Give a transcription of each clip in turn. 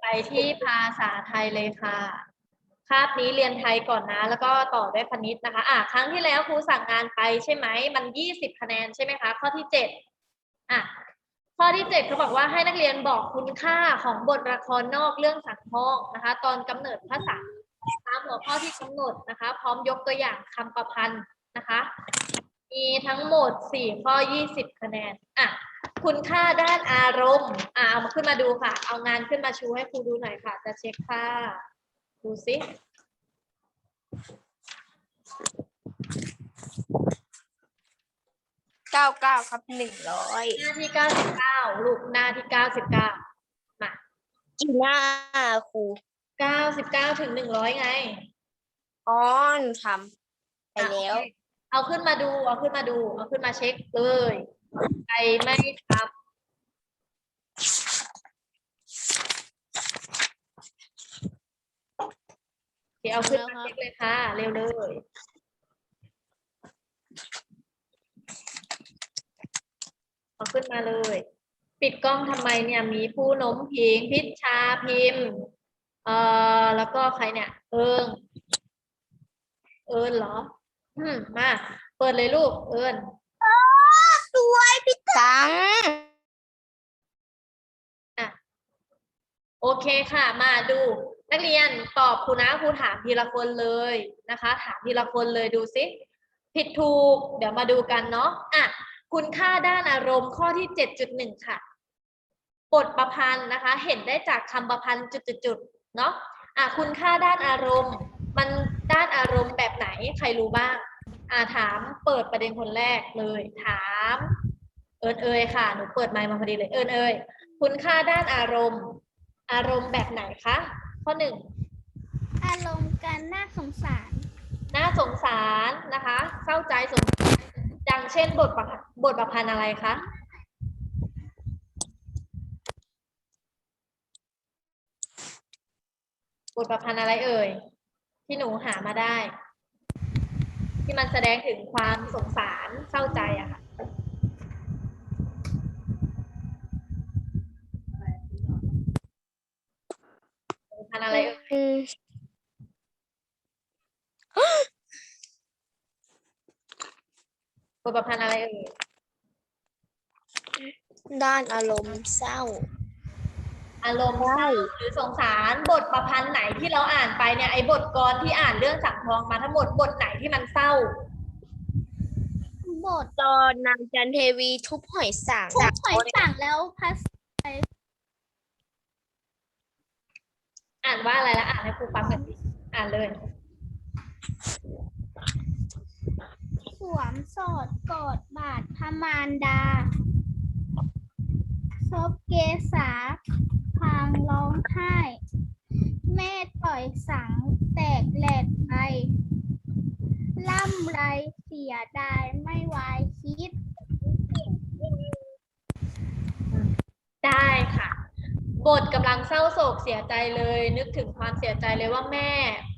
ไปที่ภาษาไทยเลยค่ะ คาบนี้เรียนไทยก่อนนะ แล้วก็ต่อด้วยคณิตนะคะ อะครั้งที่แล้วครูสั่งงานไปใช่ไหม มันยี่สิบคะแนนใช่ไหมคะ ข้อที่เจ็ดอะ ข้อที่เจ็ดเขาบอกว่าให้นักเรียนบอกคุณค่าของบทละครนอกเรื่องสังทองนะคะ ตอนกำเนิดภาษาตามหัวข้อที่กำหนดนะคะ พร้อมยกตัวอย่างคำประพันธ์นะคะ มีทั้งหมดสี่ข้อยี่สิบคะแนน อะ คุณค่าด้านอารมณ์ อะเอามาขึ้นมาดูค่ะ เอางานขึ้นมาชูให้ครูดูหน่อยค่ะ จะเช็คค่า ดูสิเก้าเก้าครับหนึ่งร้อยหน้าที่เก้าสิบเก้าลูกหน้าที่เก้าสิบเก้ามากี่หน้าครูเก้าสิบเก้าถึงหนึ่งร้อยไง อ๋อหนูทำไปแล้วอะ เอาขึ้นมาดู เอาขึ้นมาดู เอาขึ้นมาเช็คเลยใครไม่ทำเดี๋ยวเอาขึ้นมาเช็คเลยค่ะ เร็วเลยเอาขึ้นมาเลย ปิดกล้องทำไมเนี่ยมีผู้น้มพิงพิชชาพิมพ์ เอ่อแล้วก็ใครเนี่ย เอิงเอิญเหรอ อืมมา เปิดเลยลูก เอิญสวยพี่ตังโอเคค่ะ มาดู นักเรียนตอบครูนะครูถามทีละคนเลยนะคะ ถามทีละคนเลยดูสิผิดถูก เดี๋ยวมาดูกันเนาะอะคุณค่าด้านอารมณ์ข้อที่เจ็ดจุดหนึ่งค่ะบทประพันธ์นะคะ เห็นได้จากคำประพันธ์จุดๆๆเนาะอะคุณค่าด้านอารมณ์ มัน ด้านอารมณ์แบบไหนใครรู้บ้างอ่าถามเปิดประเด็นคนแรกเลย ถามเอิญเอยค่ะหนูเปิดไมค์มาพอดีเลยเอิญเอยคุณค่าด้านอารมณ์ อารมณ์แบบไหนคะข้อหนึ่งอารมณ์การน่าสงสารน่าสงสารนะคะเศร้าใจสงสารดังเช่นบทประบทประพันธ์อะไรคะบทประพันธ์อะไรเอ่ย ที่หนูหามาได้ ที่มันแสดงถึงความสงสารเศร้าใจอะค่ะบทประพันธ์อะไรเอ่ยอืมบทประพันธ์อะไรเอ่ยด้านอารมณ์เศร้า อารมณ์เศร้าหรือสงสารบทประพันธ์ไหนที่เราอ่านไปเนี่ยไอ้บทกลที่อ่านเรื่องสังทองมาทั้งหมดบทไหนที่มันเศร้า บทตอนนางจันเทวีทุบหอยสังทุกหอยสั่งแล้วภาษาอ่านว่าอะไรละอ่านให้ครูฟังกันสิอ่านเลยสวมสอดกอดบาดพมารดาซบเกษา พลางร้องไห้ แม่ต่อยสังแตกแหลกไปล่ำไรเสียดายไม่วายคิด ได้ค่ะ บทกำลังเศร้าโศกเสียใจเลย นึกถึงความเสียใจเลยว่าแม่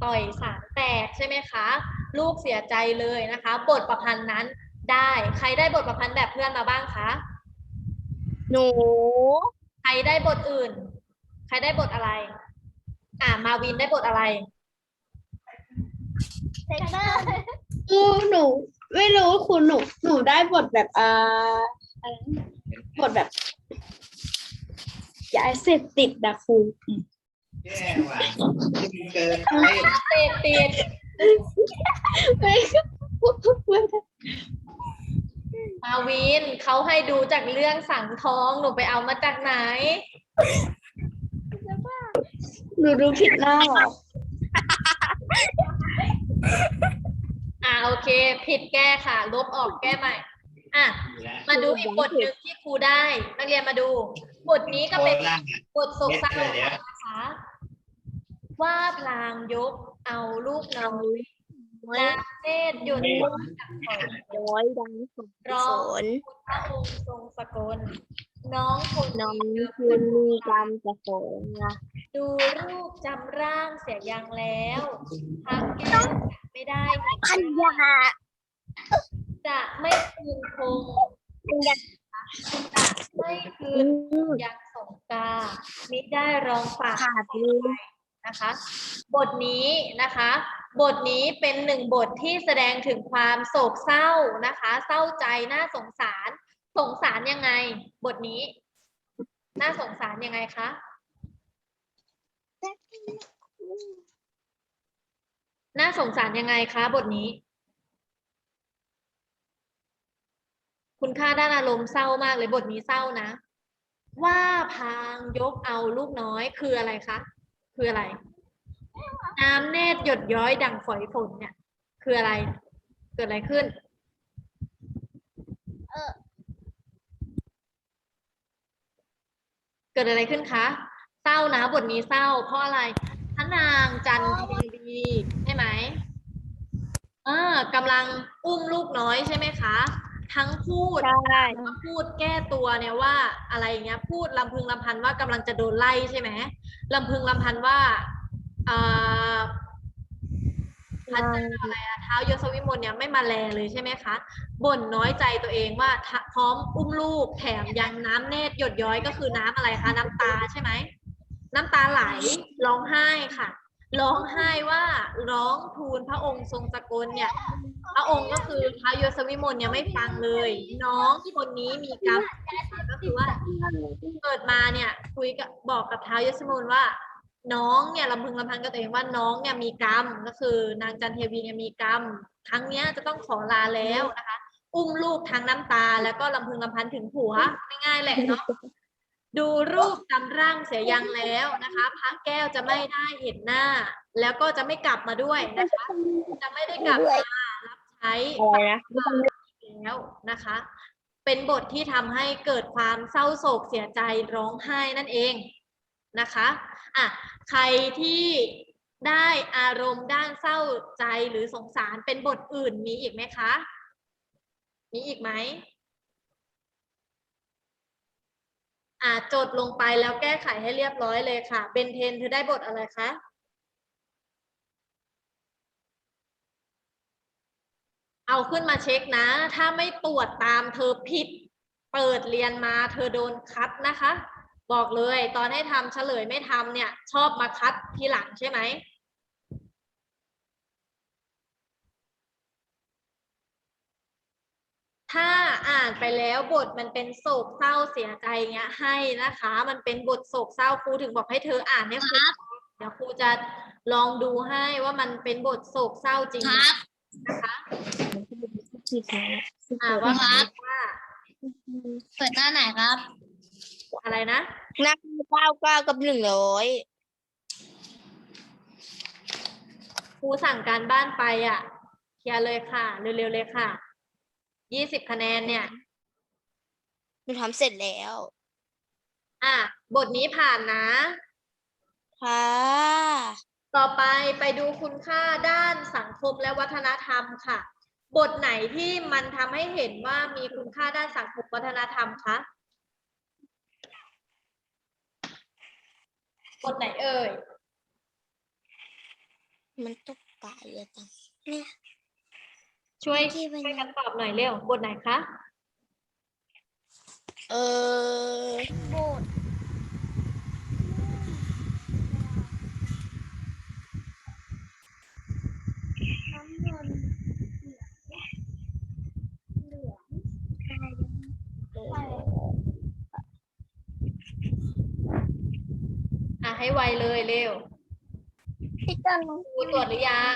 ต่อยสารแตกใช่ไหมคะ ลูกเสียใจเลยนะคะ บทประพันธ์นั้นได้ ใครได้บทประพันธ์แบบเพื่อนมาบ้างคะ หนู ใครได้บทอื่นใค รได้บทอะไร อ่ามาวินได้บทอะไรเซกเตอร์อือหนู ไม่รู้คุณหนู หนูได้บทแบบอ่าอะไรนะบทแบบยาเสพติดนะครูแย่ว่ะที่มันเกินไปเตดติดไม่ไม่ได้มาวินเขาให้ดูจากเรื่องสังทองหนูไปเอามาจากไหน หนูดูผิดหน้าเหรออ่าโอเค ผิดแก้ค่ะ ลบออกแก้ใหม่ อะ มาดูอีกบทหนึ่งที่ครูได้ นักเรียนมาดู บทนี้ก็โคเป็นตรล่างบทโศกเศร้าเม็ดเลยเนี่ยนะคะว่าพลางยกเอาลูกน้อยนางเนตรหยุดร้องจากฝนร้อยดังสร้องนพระองค์ทรงสกล น้องคนน้องนี้คุณมีกรรมจะฝนนะดูรูปจำร่างเสียยังแล้วพักแก้ไม่ได้พันยาจะไม่คืนคงพันยาจะไม่คืนยังสงกกามิได้ร้องฝากขาดเลยนะคะ บทนี้นะคะ บทนี้เป็นหนึ่งบทที่แสดงถึงความโศกเศร้านะคะ เศร้าใจน่าสงสาร สงสารยังไง บทนี้ น่าสงสารยังไงคะน่าสงสารยังไงคะ บทนี้ คุณค่าด้านอารมณ์เศร้ามากเลยบทนี้เศร้านะ ว่าพางยกเอาลูกน้อยคืออะไรคะคืออะไร น้ำเนตรหยดย้อยดังฝอยฝนเนี่ย คืออะไร เกิดอะไรขึ้น เออ เกิดอะไรขึ้นคะ เศร้านะบทนี้เศร้า เพราะอะไรพระนางจันทีวีใช่ไหมเออกำลังอุ้มลูกน้อยใช่ไหมคะ ทั้งพูดใช่ก็พูดแก้ตัวเนี่ยว่าอะไรอย่างเงี้ย พูดลำพึงลำพันว่ากำลังจะโดนไล่ใช่ไหมลำพึงลำพันว่าเอ่อ พระเจ้าอะไรอะเท้าวยศวิมลเนี่ยไม่มาแลเลยใช่ไหมคะบ่นน้อยใจตัวเองว่าพร้อมอุ้มลูกแถมยังน้ำเนตรหยดย้อยก็คือน้ำอะไรคะน้ำตาใช่ไหมน้ำตาไหลร้องไห้ค่ะ ร้องไห้ว่าร้องทูลพระองค์ทรงสกลเนี่ย พระองค์ก็คือท้าวยศวิมลเนี่ยไม่ฟังเลย น้องคนนี้มีกรรมก็คือว่าเกิดมาเนี่ยคุยกับบอกกับท้าวยศวิมลว่า น้องเนี่ยลำพึงลำพันกับตัวเองว่าน้องเนี่ยมีกรรมก็คือ นางจันเทวีเนี่ยมีกรรมครั้งเนี้ยจะต้องขอลาแล้วนะคะ อุ้มลูกทั้งน้ำตา แล้วก็ลำพึงลำพันถึงผัวง่ายๆแหละเนาะดูรูปจำร่างเสียยังแล้วนะคะพระแก้วจะไม่ได้เห็นหน้า แล้วก็จะไม่กลับมาด้วยนะคะ จะไม่ได้กลับมารับใช้แล้วนะคะ เป็นบทที่ทำให้เกิดความเศร้าโศกเสียใจร้องไห้นั่นเอง นะคะอะใครที่ได้อารมณ์ด้านเศร้าใจหรือสงสารเป็นบทอื่นมีอีกไหมคะ มีอีกไหมอะจดลงไปแล้วแก้ไขให้เรียบร้อยเลยค่ะ เบนเทนเธอได้บทอะไรคะเอาขึ้นมาเช็คนะ ถ้าไม่ตรวจตามเธอผิด เปิดเรียนมาเธอโดนคัดนะคะ บอกเลยตอนให้ทำเฉลยไม่ทำเนี่ย ชอบมาคัดทีหลังใช่ไหมถ้าอ่านไปแล้วบทมันเป็นโศกเศร้าเสียใจเงี้ยให้นะคะ มันเป็นบทโศกเศร้าครูถึงบอกให้เธออ่านให้ครูเดี๋ยวครูจะลองดูให้ว่ามันเป็นบทโศกเศร้าจริงไหมนะคะอ่าว่าไงว่าเปิดหน้าไหนครับ อะไรนะนักเก้าเก้ากับหนึ่งร้อยครูสั่งการบ้านไปอะเคลียร์เลยค่ะเร็วๆเลยค่ะยี่สิบคะแนนเนี่ยหนูทำเสร็จแล้ว อะ บทนี้ผ่านนะ ค่ะ ต่อไปไปดูคุณค่าด้านสังคมและวัฒนธรรมค่ะ บทไหนที่มันทำให้เห็นว่ามีคุณค่าด้านสังคมวัฒนธรรมคะ บทไหนเอ่ย มันตกตายเลยจังเนี่ยช่วยที่เป็นช่วยกันตอบหน่อยเร็ว บทไหนคะ เออโบสถ์น้ำเงินเหลืองเหลือง อะ ให้ไวเลยเร็วพี่ต้นครูตรวจหรือยัง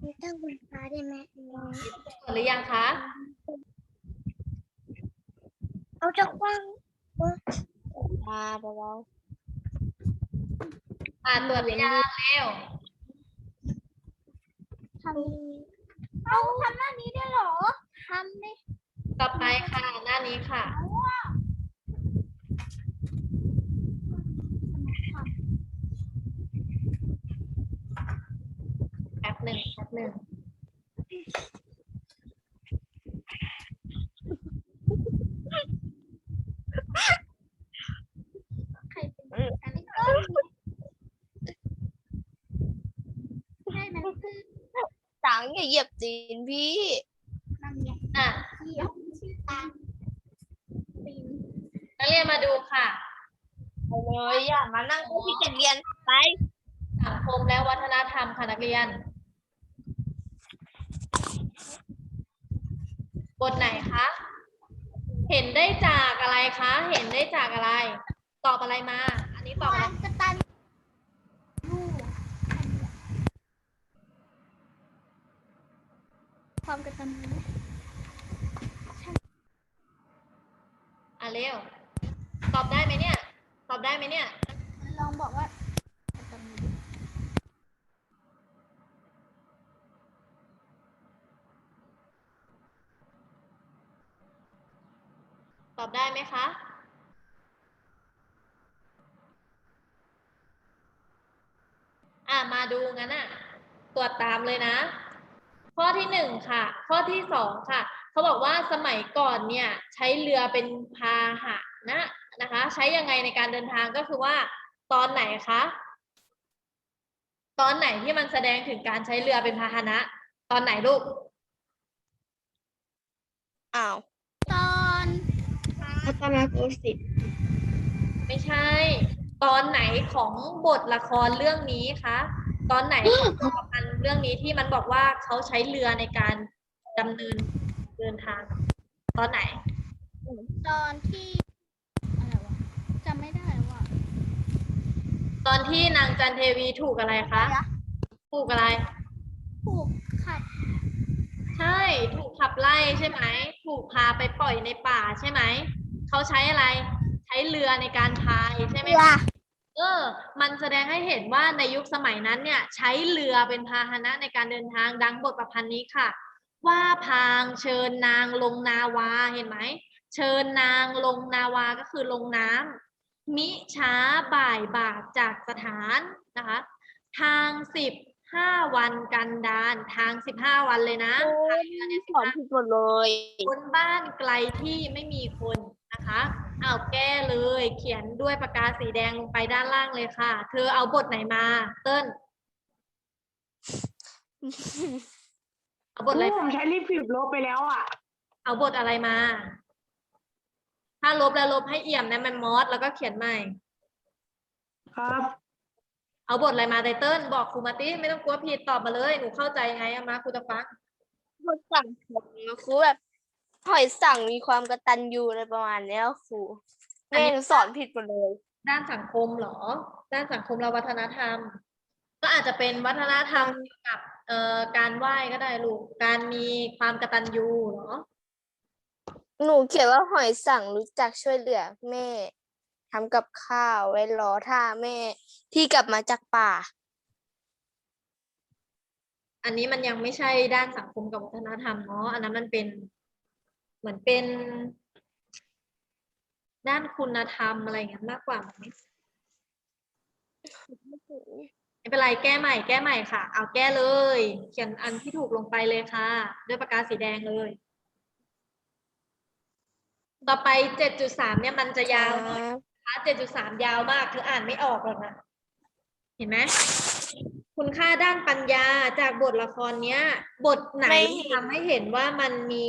พี่ต้นบนฟ้าได้ไหมตรวจหรือยังคะเอาจะกว้างตาเบาอ่าตรวจหรือยังเร็วทำเอาทำหน้านี้ได้เหรอทำดิต่อไปค่ะหน้านี้ค่ะ แป๊บห นึ่งแป๊บหนึ่งใครเป็นอันนี้ก็ให้มันขึ้นๆตังอย่าเหยียบจีนพี่นั่นไงอะเขียวชื่อตาปีนเรียนมาดูค่ะไปเลยอย่ามานั่งที่จะเรียนไป สังคมและวัฒนธรรมค่ะนักเรียน บทไหนคะ เห็นได้จาก อะไรคะ เห็นได้จากอะไร ตอบอะไรมา อันนี้ตอบคอะไรวามกตัญญูความกตัญญูอะเร็ว ตอบได้ไหมเนี่ย ตอบได้ไหมเนี่ย ลองบอกว่ากตัญญู ต อบได้ไหมคะ อะมาดูงั้นอะ ตรวจตามเลยนะ ข้อที่หนึ่งค่ะ ข้อที่สองค่ะ เขาบอกว่าสมัยก่อนเนี่ยใช้เรือเป็นพาหะนะนะคะ ใช้ยังไงในการเดินทางก็คือว่า ตอนไหนคะ ตอนไหนที่มันแสดงถึงการใช้เรือเป็นพาหนะ ตอนไหนลูก อ้าว รัตนโกสินทร์ไม่ใช่ ตอนไหนของบทละครเรื่องนี้คะตอนไหนของบทละครเรื่องนี้ที่มันบอกว่าเขาใช้เรือในการดำเนินเดินทาง ตอนไหน ตอนที่อะไรวะจำไม่ได้ว่ะตอนที่นางจันเทวีถูกอะไรคะอะไรนะถูกอะไรถูกขัดใช่ ถูกขับไล่ใช่ไหม ถูกพาไปปล่อยในป่าใช่ไหม เขาใช้อะไร ใช้เรือในการพายใช่ไหมเรือคะเออ มันแสดงให้เห็นว่าในยุคสมัยนั้นเนี่ย ใช้เรือเป็นพาหนะในการเดินทางดังบทประพันธ์นี้ค่ะ ว่าพางเชิญนางลงนาวาเห็นไหมเชิญนางลงนาวาก็คือลงน้ำมิช้าบ่ายบากจากสถานนะคะ ทางสิบห้าวันกันดานทางสิบห้าวันเลยนะพายเรือเนี่ยสอนผิดหมดเลยบนบ้านไกลที่ไม่มีคน นะคะเอาแก้เลย เขียนด้วยปากกาสีแดงลงไปด้านล่างเลยค่ะ เธอเอาบทไหนมา เติ้ลเอาบทอะไรผมใช้รีบผิดลบไปแล้วอะ เอาบทอะไรมา ถ้าลบแล้วลบให้เอี่ยมนะมันมอสแล้วก็เขียนใหม่ ครับ เอาบทอะไรมาไตเติ้ลบอกครูมาติไม่ต้องกลัวผิดตอบมาเลย หนูเข้าใจไงอะมาครูจะฟังครูสั่งผมครูแบบ หอยสั่งมีความกตัญญูอะไรประมาณเนี้ยครูอันแม่นี้ หนูสอนผิดหมดเลย ด้านสังคมเหรอ ด้านสังคมและวัฒนธรรม ก็อาจจะเป็นวัฒนธรรมเกี่ยวกับเอ่อการไหว้ก็ได้ลูก การมีความกตัญญูเหรอหนูเขียนว่าหอยสั่งรู้จักช่วยเหลือแม่ทำกับข้าวไว้รอท่าแม่ที่กลับมาจากป่า อันนี้มันยังไม่ใช่ด้านสังคมกับวัฒนธรรมเนาะ อันนั้นมันเป็น เหมือนเป็น ด้านคุณธรรมอะไรอย่างเงี้ยมากกว่าไหมไม่เป็นไรแก้ใหม่แก้ใหม่ค่ะ เอาแก้เลย เขียนอันที่ถูกลงไปเลยค่ะ ด้วยปากกาสีแดงเลย ต่อไปเจ็ดจุดสามเนี่ยมันจะยาวหน่อยนะคะเจ็ดจุดสามยาวมากเธออ่านไม่ออกหรอกนะเห็นไหมคุณค่าด้านปัญญาจากบทละครเนี้ย บทไหนไม่ที่เห็นทำให้เห็นว่ามันมี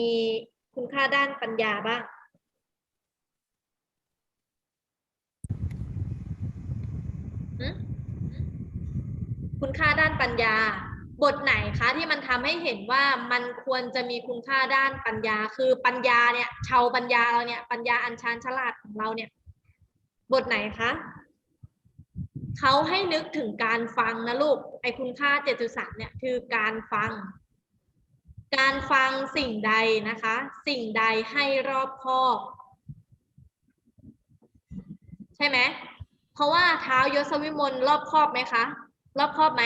คุณค่าด้านปัญญาบ้าง คุณค่าด้านปัญญา บทไหนคะที่มันทำให้เห็นว่ามันควรจะมีคุณค่าด้านปัญญา คือปัญญาเนี่ยชาวปัญญาเราเนี่ยปัญญาอัญชันฉลาดของเราเนี่ย บทไหนคะเขาให้นึกถึงการฟังนะลูก ไอคุณค่า 7.3 เนี่ย คือการฟัง การฟังสิ่งใดนะคะ สิ่งใดให้รอบคอบ ใช่ไหมเพราะว่าเท้ายศวิมลรอบคอบไหมคะ รอบคอบไหม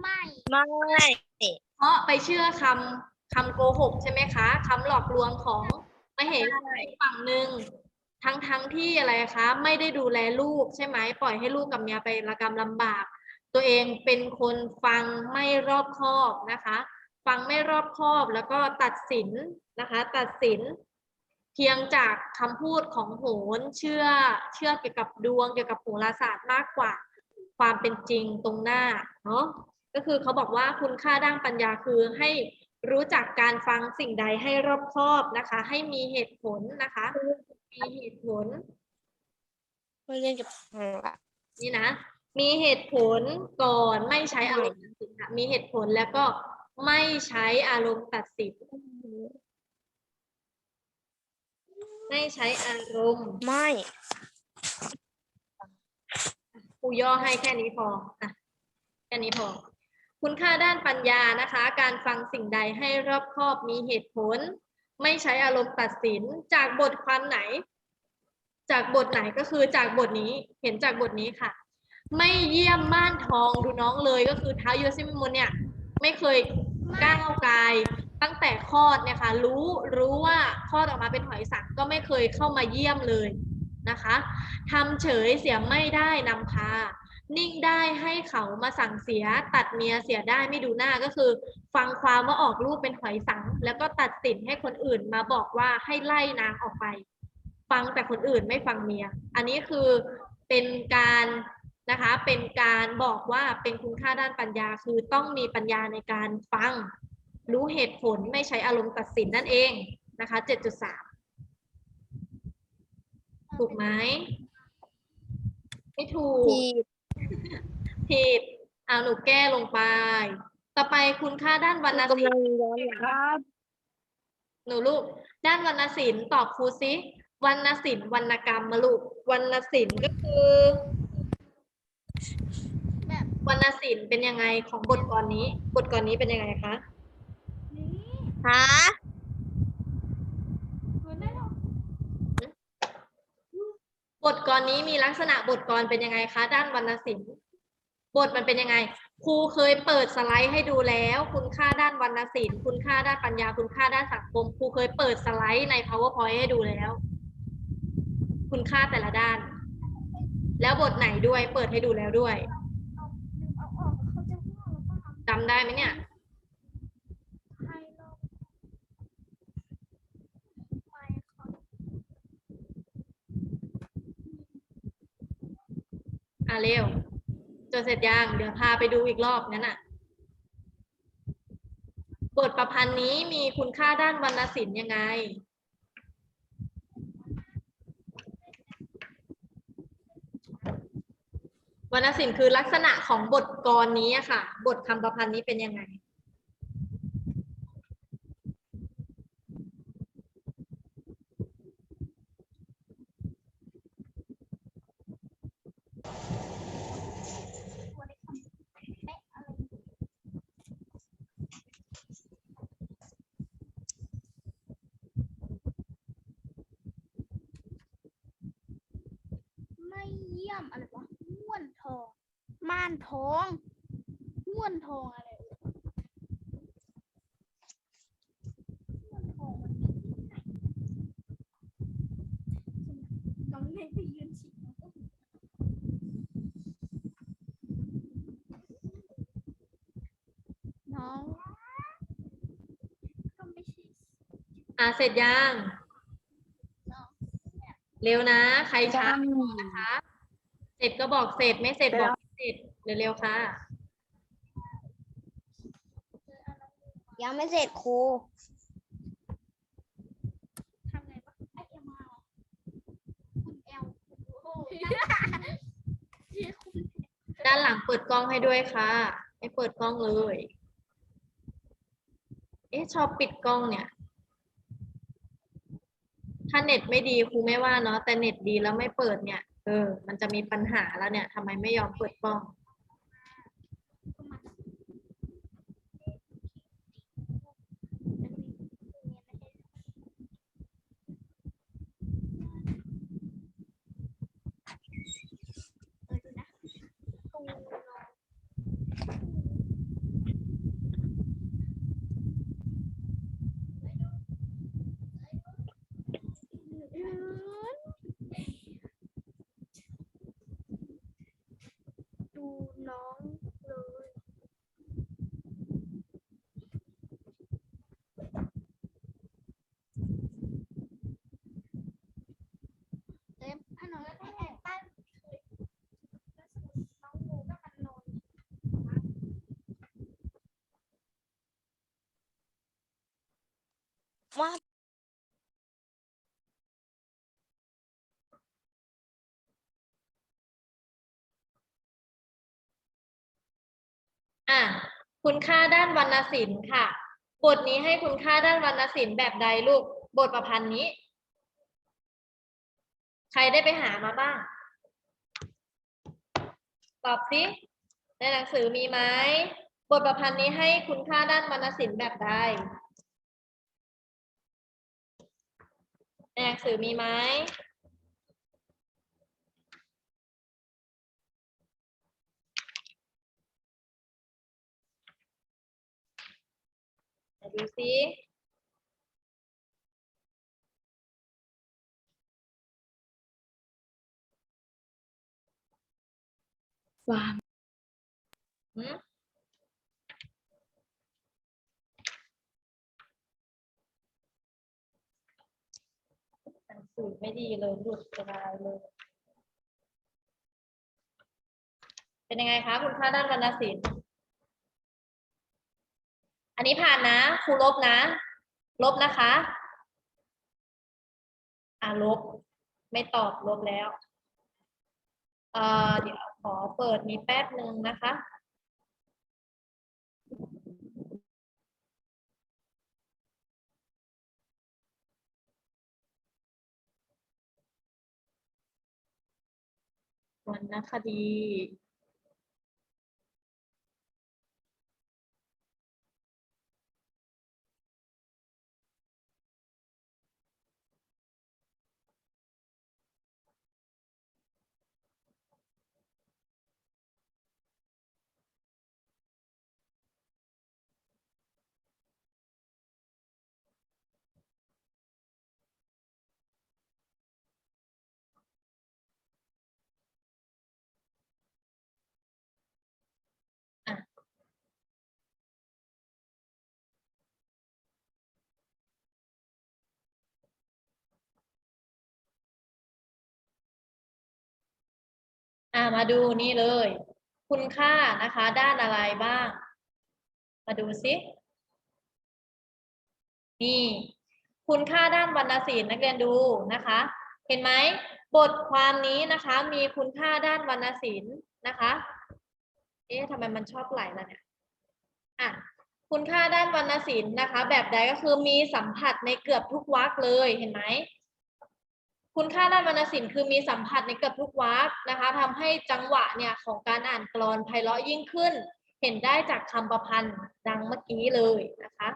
ไม่ไม่เพราะไปเชื่อคำคำโกหกใช่ไหมคะคำหลอกลวงของมเหสีฝั่งหนึ่งทั้งทั้งที่อะไรคะ ไม่ได้ดูแลลูกใช่ไหมปล่อยให้ลูกกับเมียไประกำลำบาก ตัวเองเป็นคนฟังไม่รอบคอบนะคะ ฟังไม่รอบคอบแล้วก็ตัดสินนะคะ ตัดสินเพียงจากคำพูดของโหนเชื่อเชื่อเกี่ยวกับดวงเกี่ยวกับโหราศาสตร์มากกว่า ความเป็นจริงตรงหน้าเนาะก็คือเขาบอกว่าคุณค่าด้านปัญญาคือให้รู้จักการฟังสิ่งใดให้รอบคอบนะคะ ให้มีเหตุผลนะคะ มีมีเหตุผลไม่เล่นกับพังละนี่นะมีเหตุผลก่อนไม่ใช้อารมณ์ตัดสินค่ะมีเหตุผลแล้วก็ ไม่ใช้อารมณ์ตัดสิน ไม่ใช้อารมณ์ ไม่ครูย่อให้แค่นี้พออะแค่นี้พอ คุณค่าด้านปัญญานะคะ การฟังสิ่งใดให้รอบคอบมีเหตุผล ไม่ใช้อารมณ์ตัดสิน จากบทความไหน จากบทไหนก็คือจากบทนี้ เห็นจากบทนี้ค่ะ ไม่เยี่ยมม่านทองดูน้องเลยก็คือท้าวโยซิมิมุนเนี่ย ไม่เคย ก้าวไกายตั้งแต่คลอดเนี่ยค่ะรู้รู้ว่าคลอดออกมาเป็นหอยสังก็ไม่เคยเข้ามาเยี่ยมเลยนะคะทำเฉยเสียไม่ได้นำพา นิ่งได้ให้เขามาสั่งเสีย ตัดเมียเสียได้ไม่ดูหน้าก็คือ ฟังความว่าออกลูกเป็นหอยสัง แล้วก็ตัดสินให้คนอื่นมาบอกว่าให้ไล่นางออกไป ฟังแต่คนอื่นไม่ฟังเมีย อันนี้คือเป็นการ นะคะเป็นการบอกว่าเป็นคุณค่าด้านปัญญาคือต้องมีปัญญาในการฟัง รู้เหตุผลไม่ใช้อารมณ์ตัดสินนั่นเองนะคะ 7.3 ถูกไหมไม่ถูกผิดผิดเอาหนูแก้ลงไป ต่อไปคุณค่าด้านวรรณศิกำลลังป์ย้อนหลังครับ หนูลูก ด้านวรรณศิลป์ตอบครูซิวรรณศิลป์วรรณกรรมมาลูกวรรณศิลป์ก็คือ แบบวรรณศิลป์เป็นยังไงของบทกลอนนี้ บทกลอนนี้เป็นยังไงคะนี้ฮะคุณได้หรอบทกลอนนี้มีลักษณะบทกลอนเป็นยังไงคะ ด้านวรรณศิลป์บทมันเป็นยังไง ครูเคยเปิดสไลด์ให้ดูแล้ว คุณค่าด้านวรรณศิลป์คุณค่าด้านปัญญา คุณค่าด้านสังคมครูเคยเปิดสไลด์ใน powerpoint ให้ดูแล้ว คุณค่าแต่ละด้าน แล้วบทไหนด้วยเปิดให้ดูแล้วด้วยจำได้ไหมเนี่ยอะเร็วจดเสร็จยังเดี๋ยวพาไปดูอีกรอบนั้นอะบทประพันธ์นี้มีคุณค่าด้านวรรณศิลป์ยังไง วรรณศิลป์คือลักษณะของบทกรนี้อะค่ะ บทคำประพันธ์นี้เป็นยังไง ควรได้ทำเป๊ะอะไรไม่เยี่ยมอะไรวะม้วนทอง ม่านทองม้วนทองอะไรวะม้วนทองมันมีที่ไหนน้องเล่นไปยืนฉีดมันก็ น้องก็ไม่ใช่ อะเสร็จยังน้องเร็วนะ ใครช้าไม่บอกนะคะ เสร็จก็บอกเสร็จไม่เสร็จบอกไม่เสร็จเร็วๆค่ะ ยังไม่เสร็จครูทำไงวะไอเอ็มอาร์คุณเอลโอ้โหที่คุณด้านหลังเปิดกล้องให้ด้วยค่ะไม่เปิดกล้องเลย เอ๊ะชอบปิดกล้องเนี่ยถ้า เน็ตไม่ดีครูไม่ว่าเนาะแต่เน็ตดีแล้วไม่เปิดเนี่ยเออมันจะมีปัญหาแล้วเนี่ยทำไมไม่ยอมเปิดกล้อง ก็มาเออดูนะตูนอนดู อะคุณค่าด้านวรรณศิลป์ค่ะ บทนี้ให้คุณค่าด้านวรรณศิลป์แบบใดลูก บทประพันธ์นี้ ใครได้ไปหามาบ้าง ตอบสิในหนังสือมีไหมบทประพันธ์นี้ให้คุณค่าด้านวรรณศิลป์แบบใดในหนังสือมีไหม ไหนดูสิหืมหนังสือไม่ดีเลยหลุดเป็นอะไรเลย เป็นยังไงคะ คุณค่าด้านวรรณศิลป์ อันนี้ผ่านนะครูลบนะ ลบนะคะ อ่าลบ ไม่ตอบลบแล้วเอ่อเดี๋ยวขอเปิดนี้แป๊บหนึ่งนะคะวรรณคดี อ่ามาดูนี่เลย คุณค่านะคะ ด้านอะไรบ้าง มาดูสินี่คุณค่าด้านวรรณศิลป์นักเรียนดูนะคะ เห็นไหมบทความนี้นะคะมีคุณค่าด้านวรรณศิลป์นะคะ เอ๊ะทำไมมันชอบไหลล่ะเนี่ยอะคุณค่าด้านวรรณศิลป์นะคะ แบบใดก็คือมีสัมผัสในเกือบทุกวรรคเลยเห็นไหม คุณค่าด้านวรรณศิลป์คือมีสัมผัสในเกือบทุกวรรคนะคะทำให้จังหวะเนี่ยของการอ่านกลอนไพเราะยิ่งขึ้น เห็นได้จากคำประพันธ์ดังเมื่อกี้เลยนะคะ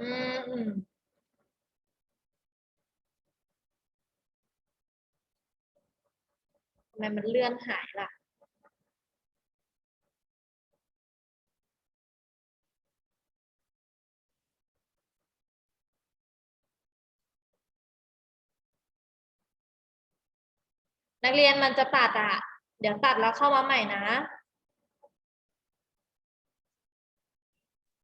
อืมอืมทำไมมันเลื่อนหายล่ะ นักเรียนมันจะตัดอะเดี๋ยวตัดแล้วเข้ามาใหม่นะ